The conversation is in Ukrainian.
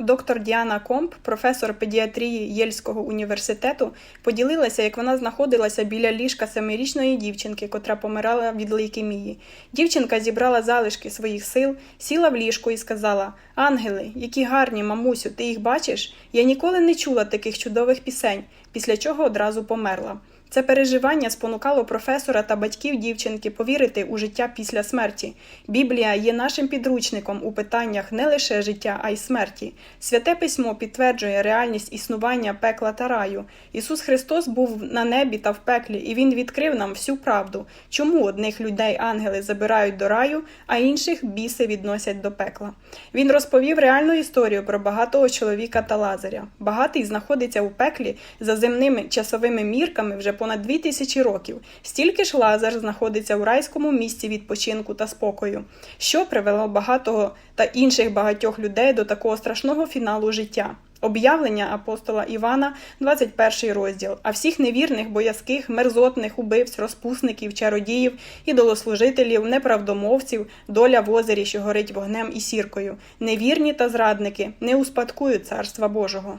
доктор Діана Комп, професор педіатрії Єльського університету, поділилася, як вона знаходилася біля ліжка семирічної дівчинки, котра помирала від лейкемії. Дівчинка зібрала залишки своїх сил, сіла в ліжко і сказала: Ангели, які гарні, мамусю, ти їх бачиш? Я ніколи не чула таких чудових пісень, після чого одразу померла. Це переживання спонукало професора та батьків дівчинки повірити у життя після смерті. Біблія є нашим підручником у питаннях не лише життя, а й смерті. Святе письмо підтверджує реальність існування пекла та раю. Ісус Христос був на небі та в пеклі, і Він відкрив нам всю правду, чому одних людей ангели забирають до раю, а інших біси відносять до пекла. Він розповів реальну історію про багатого чоловіка та Лазаря. Багатий знаходиться у пеклі за земними часовими мірками вже понад дві тисячі років. Стільки ж Лазар знаходиться у райському місці відпочинку та спокою, що привело багатого та інших багатьох людей до такого страшного фіналу життя. Об'явлення апостола Івана, 21 розділ, а всіх невірних, боязких, мерзотних, убивць, розпусників, чародіїв, ідолослужителів, неправдомовців, доля в озері, що горить вогнем і сіркою, невірні та зрадники не успадкують царства Божого.